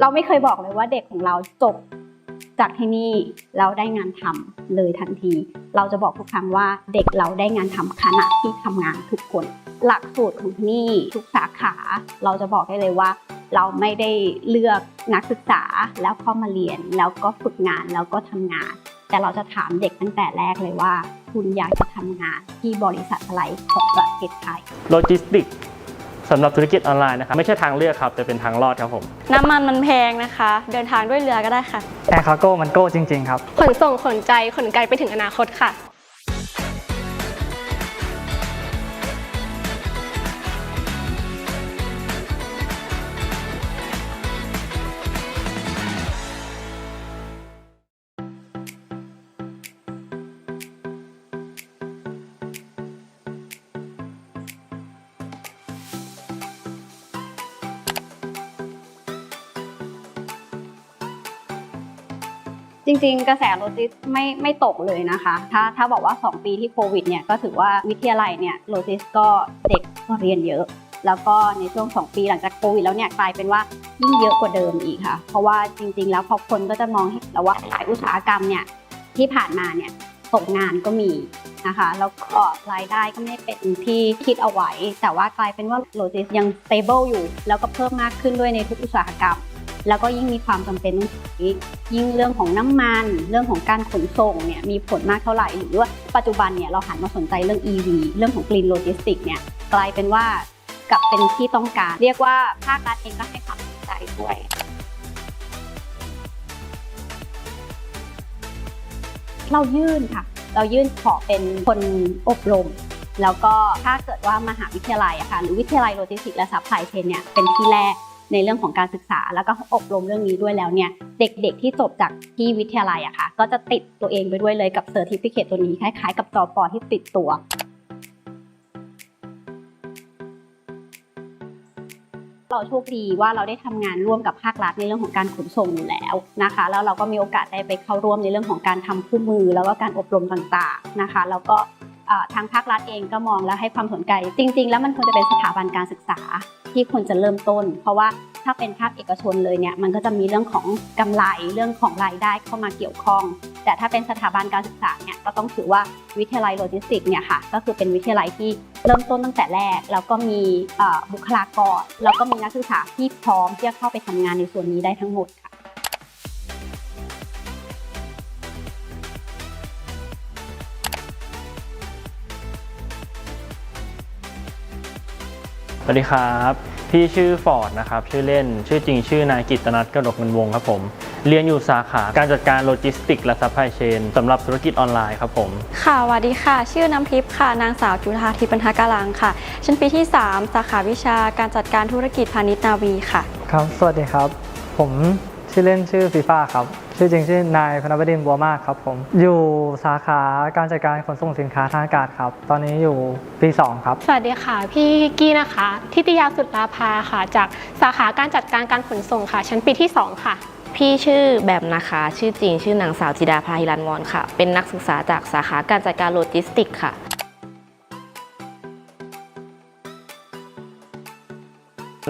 เราไม่เคยบอกเลยว่าเด็กของเราจบจากที่นี่แล้วได้งานทำเลยทันที เราจะบอกทุกครั้งว่าเด็กเราได้งานทำขณะที่ทำงานทุกคน หลักสูตรของที่นี่ทุกสาขา เราจะบอกได้เลยว่า เราไม่ได้เลือกนักศึกษาแล้วเข้ามาเรียน แล้วก็ฝึกงานแล้วก็ทำงาน แต่เราจะถามเด็กตั้งแต่แรกเลยว่า คุณอยากจะทำงานที่บริษัทอะไรของประเทศไทยโลจิสติก สำหรับธุรกิจออนไลน์นะครับไม่ใช่ทางเลือกครับ แต่เป็นทางรอดครับผมน้ำมันมันแพงนะคะ เดินทางด้วยเรือก็ได้ค่ะ แอร์คาโก้มันโก้จริง ๆ ครับ ขนส่งขนใจขนไกลไปถึงอนาคตค่ะ จริงๆ กระแสโลจิสไม่ไม่ตกเลยนะคะ ถ้าถ้าบอกว่า 2 ปีที่โควิดเนี่ยก็ถือว่าวิทยาลัยเนี่ยโลจิสก็เด็กก็เรียนเยอะ แล้วก็ในช่วง 2 ปีหลังจากโควิดแล้วเนี่ยกลายเป็นว่ายิ่งเยอะกว่าเดิมอีกค่ะ เพราะว่าจริง ๆ แล้วพอคนก็จะมองเห็นแล้วว่าหลายอุตสาหกรรมเนี่ยที่ผ่านมาเนี่ยตกงานก็มีนะคะแล้วก็รายได้ก็ไม่เป็นที่คิดเอาไว้ แต่ว่ากลายเป็นว่าโลจิสยัง stable อยู่ แล้วก็เพิ่มมากขึ้นด้วยในทุกอุตสาหกรรม แล้วก็ยิ่งมีความจำเป็นต้องใช้ยิ่งเรื่องของน้ำมัน เรื่องของการขนส่งเนี่ยมีผลมากเท่าไหร่ หรือว่าปัจจุบันเนี่ยเราหันมาสนใจเรื่อง EV เรื่องของ Green Logistics เนี่ยกลายเป็นว่ากลับเป็นที่ต้องการ เรียกว่าภาครัฐเองก็ให้ความสนใจด้วยเรายื่นค่ะ เรายื่นขอเป็นคนอบรม แล้วก็ถ้าเกิดว่ามหาวิทยาลัยอะค่ะหรือวิทยาลัยโลจิสติกและซัพพลายเชนเนี่ยเป็นที่แรก ในเรื่องของการศึกษาแล้วก็อบรมเรื่องนี้ด้วยแล้วเนี่ยเด็กๆที่จบจากที่วิทยาลัยอะค่ะ ก็จะติดตัวเองไปด้วยเลยกับเซอร์ติฟิเคตตัวนี้คล้ายๆ กับจอปอที่ติดตัวเราโชคดีว่าเราได้ทำงานร่วมกับภาครัฐในเรื่องของการขนส่งอยู่แล้วนะคะ แล้วเราก็มีโอกาสได้ไปเข้าร่วมในเรื่องของการทำคู่มือ แล้วก็การอบรมต่างๆนะคะ แล้วก็ทางภาครัฐเองก็มองและให้ความสนใจ จริง ๆ แล้วมันควรจะเป็นสถาบันการศึกษา ที่ควรจะเริ่มต้น เพราะว่าถ้าเป็นภาคเอกชนเลยเนี่ยมันก็จะมีเรื่องของกำไรเรื่องของรายได้เข้ามาเกี่ยวข้อง แต่ถ้าเป็นสถาบันการศึกษาเนี่ยก็ต้องถือว่าวิทยาลัยโลจิสติกเนี่ยค่ะก็คือเป็นวิทยาลัยที่เริ่มต้นตั้งแต่แรก แล้วก็มีบุคลากรแล้วก็มีนักศึกษาที่พร้อมที่จะเข้าไปทำงานในส่วนนี้ได้ทั้งหมดค่ะ วัสดีครับ พี่ชื่อฟอร์ดนะครับ ชื่อเล่น ชื่อจริงชื่อนายกิตนัทกระดกเงินวงครับผม เรียนอยู่สาขาการจัดการโลจิสติกส์และซัพพลายเชนสำหรับธุรกิจออนไลน์ครับผม ค่ะสวัสดีค่ะ ชื่อน้ำทิพย์ค่ะ นางสาวจุธาทิพย์บรรทกาลังค่ะ ชั้นปีที่ 3 สาขาวิชาการจัดการธุรกิจพาณิชย์นาวีค่ะ ครับ สวัสดีครับ ผม ชื่อเล่นชื่อฟีฟ่าครับ ชื่อจริงชื่อนายพนบดินทร์บัวมากครับผม อยู่สาขาการจัดการขนส่งสินค้าทางอากาศครับ ตอนนี้อยู่ปี2ครับ สวัสดีค่ะ พี่กี้นะคะ ทิติยาสุดลาภาค่ะ จากสาขาการจัดการการขนส่งค่ะ ชั้นปีที่ 2 ค่ะ พี่ชื่อแบบนะคะ ชื่อจริงชื่อนางสาวจิดาภาฮิรันวรค่ะ เป็นนักศึกษาจากสาขาการจัดการโลจิสติกส์ค่ะ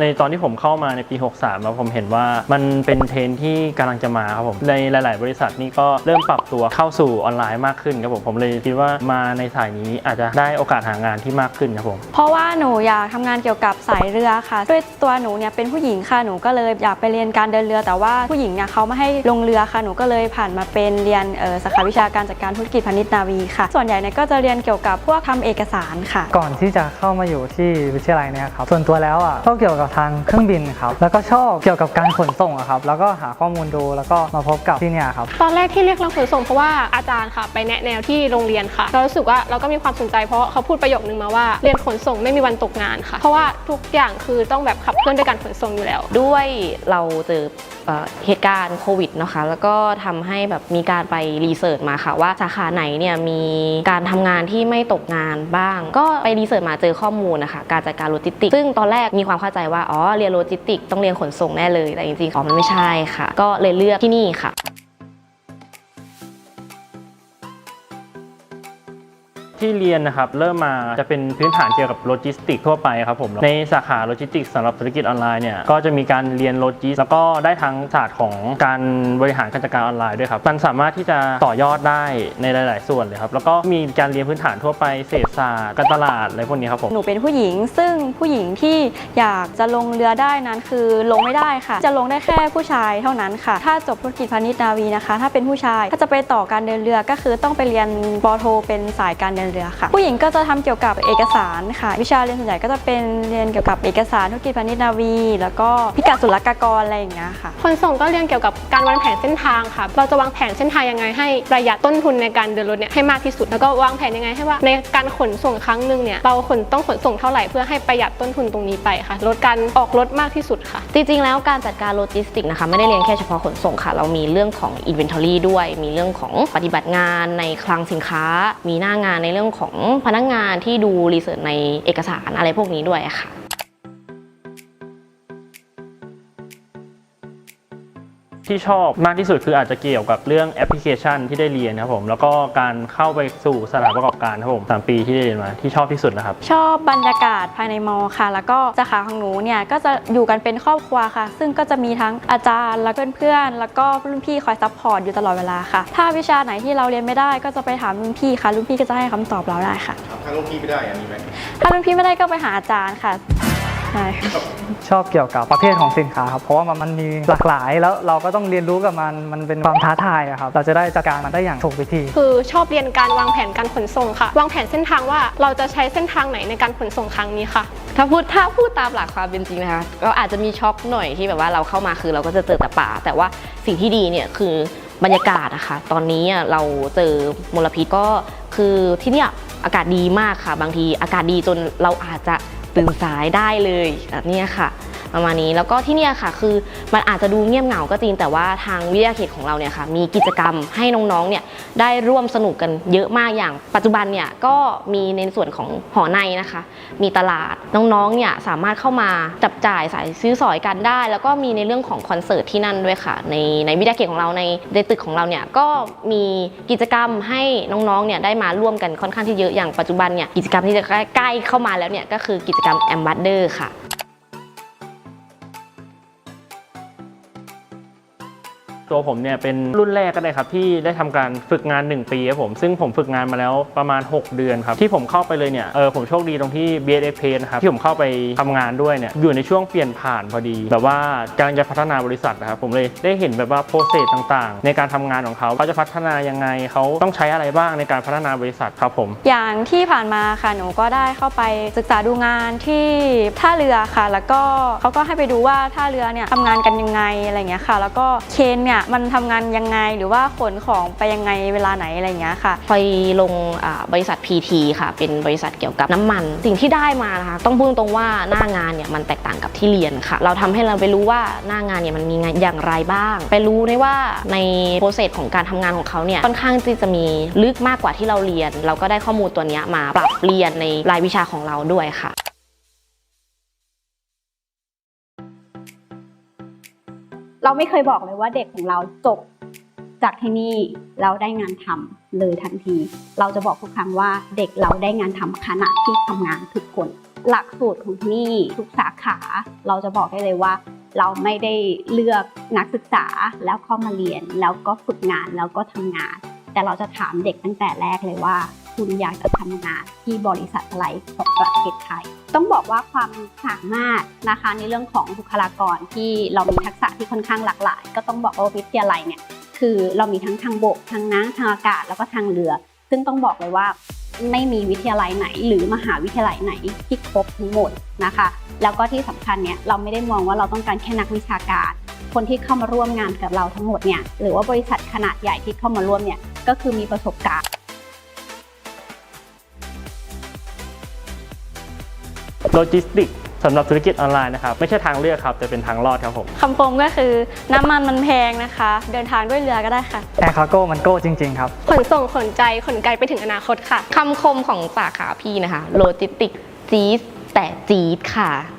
ในตอนที่ผมเข้ามาในปี 63แล้วผมเห็นว่ามันเป็นเทรนด์ที่กำลังจะมาครับผมในหลาย ๆ บริษัทนี่ก็เริ่มปรับตัวเข้าสู่ออนไลน์มากขึ้นครับผมผมเลยคิดว่ามาในสายนี้อาจจะได้โอกาสหางานที่มากขึ้นครับผมเพราะว่าหนูอยากทำงานเกี่ยวกับสายเรือค่ะ ด้วยตัวหนูเนี่ยเป็นผู้หญิงค่ะหนูก็เลยอยากไปเรียนการเดินเรือ แต่ว่าผู้หญิงเนี่ยเขาไม่ให้ลงเรือค่ะหนูก็เลยผ่านมาเป็นเรียนเอ่อสาขาวิชาการจัดการธุรกิจพาณิชย์นาวีค่ะ ส่วนใหญ่เนี่ยก็จะเรียนเกี่ยวกับพวกทำเอกสารค่ะ ก่อนที่จะเข้ามาอยู่ที่วิทยาลัยเนี่ยครับส่วนตัวแล้วอะชอบเกี่ยวกับทางเครื่องบินครับ แล้วก็ชอบเกี่ยวกับการขนส่งอะครับ แล้วก็หาข้อมูลดูแล้วก็มาพบกับที่เนี่ยครับ ตอนแรกที่เรียกเราขนส่งเพราะว่าอาจารย์ค่ะ ไปแนะแนวที่โรงเรียนค่ะ เรารู้สึกว่าเราก็มีความสนใจเพราะเขาพูดประโยคนึงมาว่าเรียนขนส่งไม่มีวันตกงานค่ะ เพราะว่าทุกอย่างคือต้องแบบขับเคลื่อนด้วยการขนส่งอยู่แล้ว ด้วยเราเจอเอ่อเหตุการณ์โควิดนะคะแล้วก็ทำให้แบบมีการไปรีเสิร์ชมาค่ะ ว่าสาขาไหนเนี่ยมีการทำงานที่ไม่ตกงานบ้าง ก็ไปรีเสิร์ชมาเจอข้อมูลนะคะการจัดการโลจิสติกส์ซึ่งตอนแรกมีความเข้าใจว่าอ๋อเรียนโลจิสติกต้องเรียนขนส่งแน่เลยแต่จริงๆอ๋อมันไม่ใช่ค่ะ ก็เลยเลือกที่นี่ค่ะ ที่เรียนนะครับเริ่มมาจะเป็นพื้นฐานเกี่ยวกับโลจิสติกทั่วไปครับผมในสาขาโลจิสติกสำหรับธุรกิจออนไลน์เนี่ยก็จะมีการเรียนโลจิสแล้วก็ได้ทั้งศาสตร์ของการบริหารการจัดการออนไลน์ด้วยครับมันสามารถที่จะต่อยอดได้ในหลาย ๆ ส่วนเลยครับแล้วก็มีการเรียนพื้นฐานทั่วไปเศรษฐศาสตร์การตลาดอะไรพวกนี้ครับผมหนูเป็นผู้หญิง ซึ่งผู้หญิงที่อยากจะลงเรือได้นั้นคือลงไม่ได้ค่ะ จะลงได้แค่ผู้ชายเท่านั้นค่ะ ถ้าจบธุรกิจพาณิชย์นาวีนะคะ ถ้าเป็นผู้ชายถ้าจะไปต่อการเดินเรือก็คือต้องไปเรียนปโทเป็นสายการเดินเรือค่ะ ผู้หญิงก็จะทำเกี่ยวกับเอกสารค่ะ วิชาเรียนส่วนใหญ่ก็จะเป็นเรียนเกี่ยวกับเอกสารธุรกิจพาณิชย์นาวี แล้วก็พิกัดศุลกากรอะไรอย่างเงี้ยค่ะขนส่งก็เรียนเกี่ยวกับการวางแผนเส้นทางค่ะ เราจะวางแผนเส้นทางยังไงให้ประหยัดต้นทุนในการเดินรถเนี่ยให้มากที่สุด แล้วก็วางแผนยังไงให้ว่าในการขนส่งครั้งหนึ่งเนี่ยเราขนต้องขนส่งเท่าไหร่เพื่อให้ประหยัดต้นทุนตรงนี้ไปค่ะ ลดการออกรถมากที่สุดค่ะ จริงๆ แล้วการจัดการโลจิสติกนะคะไม่ได้เรียนแค่เฉพาะขนส่งค่ะ เรามีเรื่องของ Inventory ด้วย มีเรื่องของปฏิบัติงานในคลังสินค้า มีหน้างานในเรื่องรื่องของพนักงานที่ดูรีเสิร์ชในเอกสารอะไรพวกนี้ด้วยค่ะ ที่ชอบมากที่สุดคืออาจจะเกี่ยวกับเรื่องแอปพลิเคชันที่ได้เรียนครับผมแล้วก็การเข้าไปสู่สถานประกอบการครับผมสามปีที่ได้เรียนมาที่ชอบที่สุดนะครับ ชอบบรรยากาศภายในมอค่ะ แล้วก็สาขาของหนูเนี่ยก็จะอยู่กันเป็นครอบครัวค่ะ ซึ่งก็จะมีทั้งอาจารย์และเพื่อนๆแล้วก็รุ่นพี่คอยซัพพอร์ตอยู่ตลอดเวลาค่ะ ถ้าวิชาไหนที่เราเรียนไม่ได้ก็จะไปถามรุ่นพี่ค่ะรุ่นพี่ก็จะให้คำตอบเราได้ค่ะถามทางลูกพี่ไม่ได้อันนี้ไหมถ้ารุ่นพี่ไม่ได้ก็ไปหาอาจารย์ค่ะ ใช่ค่ะชอบเกี่ยวกับประเภทของสินค้าครับเพราะว่ามันมันมีหลากหลายแล้วเราก็ต้องเรียนรู้กับมันมันเป็นความท้าทายอะครับเราจะได้จัดการมันได้อย่างถูกวิธี คือชอบเรียนการวางแผนการขนส่งค่ะ วางแผนเส้นทางว่าเราจะใช้เส้นทางไหนในการขนส่งครั้งนี้ค่ะ ถ้าพูดถ้าพูดตามหลักความเป็นจริงนะคะก็อาจจะมีช็อกหน่อยที่แบบว่าเราเข้ามาคือเราก็จะเจอแต่ป่า แต่ว่าสิ่งที่ดีเนี่ยคือบรรยากาศอะค่ะตอนนี้อะเราเจอมลพิษก็คือที่เนี่ยอากาศดีมากค่ะ บางทีอากาศดีจนเราอาจจะ ตื่นสายได้เลยแบบนี้ค่ะ ประมาณนี้ แล้วก็ที่นี่ค่ะคือมันอาจจะดูเงียบเหงาก็จริง แต่ว่าทางวิทยาเขตของเราเนี่ยค่ะมีกิจกรรมให้น้องๆเนี่ยได้ร่วมสนุกกันเยอะมากอย่าง ปัจจุบันเนี่ยก็มีในส่วนของหอในนะคะ มีตลาดน้องๆเนี่ยสามารถเข้ามาจับจ่ายสายซื้อสอยกันได้ แล้วก็มีในเรื่องของคอนเสิร์ตที่นั่นด้วยค่ะ ในในวิทยาเขตของเราในในตึกของเราเนี่ยก็มีกิจกรรมให้น้องๆเนี่ยได้มาร่วมกันค่อนข้างที่เยอะอย่างปัจจุบันเนี่ยกิจกรรมที่จะใกล้เข้ามาแล้วเนี่ยก็คือกิจกรรมแอมบัตเดอร์ค่ะ ตัวผมเนี่ยเป็นรุ่นแรกก็ได้ครับที่ได้ทำการฝึกงาน 1 ปีครับผมซึ่งผมฝึกงานมาแล้วประมาณ 6 เดือนครับที่ผมเข้าไปเลยเนี่ยเออผมโชคดีตรงที่ BSF p a นะครับที่ผมเข้าไปทำงานด้วยเนี่ยอยู่ในช่วงเปลี่ยนผ่านพอดี แบบว่ากำลังจะพัฒนาบริษัทนะครับผมเลยได้เห็นแบบว่าโปรเซสต่างๆ ในการทำงานของเขาเขาจะพัฒนายังไงเขาต้องใช้อะไรบ้างในการพัฒนาบริษัทครับผม อย่างที่ผ่านมาค่ะหนูก็ได้เข้าไปศึกษาดูงานที่ท่าเรือค่ะ แล้วก็เขาก็ให้ไปดูว่าท่าเรือเนี่ยทำงานกันยังไงอะไรเงี้ยค่ะ แล้วก็เคนเนี่ยมันทำงานยังไงหรือว่าขนของไปยังไงเวลาไหนอะไรเงี้ยค่ะพอยลงบริษัท PT ค่ะ เป็นบริษัทเกี่ยวกับน้ำมัน สิ่งที่ได้มานะคะต้องพูดตรงว่าหน้างานเนี่ยมันแตกต่างกับที่เรียนค่ะ เราทำให้เราไปรู้ว่าหน้างานเนี่ยมันมีงานอย่างไรบ้าง ไปรู้ได้ว่าในโปรเซสของการทำงานของเขาเนี่ยค่อนข้างที่จะมีลึกมากกว่าที่เราเรียน เราก็ได้ข้อมูลตัวเนี้ยมาปรับเรียนในรายวิชาของเราด้วยค่ะ เราไม่เคยบอกเลยว่าเด็กของเราจบจากที่นี่เราได้งานทำเลยทันที เราจะบอกทุกครั้งว่าเด็กเราได้งานทำขณะที่ทำงานทุกคน หลักสูตรของที่นี่ทุกสาขา เราจะบอกได้เลยว่า เราไม่ได้เลือกนักศึกษาแล้วเข้ามาเรียน แล้วก็ฝึกงานแล้วก็ทำงาน แต่เราจะถามเด็กตั้งแต่แรกเลยว่า คุณอยากจะทำงานที่บริษัทอะไรของประเทศไทย ต้องบอกว่าความสามารถนะคะในเรื่องของบุคลากรที่เรามีทักษะที่ค่อนข้างหลากหลาย ก็ต้องบอกว่าวิทยาลัยเนี่ยคือเรามีทั้งทางบกทางน้ำทางอากาศแล้วก็ทางเรือ ซึ่งต้องบอกเลยว่าไม่มีวิทยาลัยไหน หรือมหาวิทยาลัยไหนที่ครบทั้งหมดนะคะ แล้วก็ที่สำคัญเนี่ยเราไม่ได้มองว่าเราต้องการแค่นักวิชาการ คนที่เข้ามาร่วมงานกับเราทั้งหมดเนี่ยหรือว่าบริษัทขนาดใหญ่ที่เข้ามาร่วมเนี่ยก็คือมีประสบการณ์ โลจิสติกสำหรับธุรกิจออนไลน์นะครับ ไม่ใช่ทางเลือกครับ แต่เป็นทางรอดครับผมคำคมก็คือน้ำมันมันแพงนะคะ เดินทางด้วยเรือก็ได้ค่ะ แอร์คาร์โก้มันโก้จริง ๆ ครับ ขนส่งขนใจขนไกลไปถึงอนาคตค่ะคำคมของสาขาพี่นะคะ โลจิสติกจี๊ดแต่จี๊ดค่ะ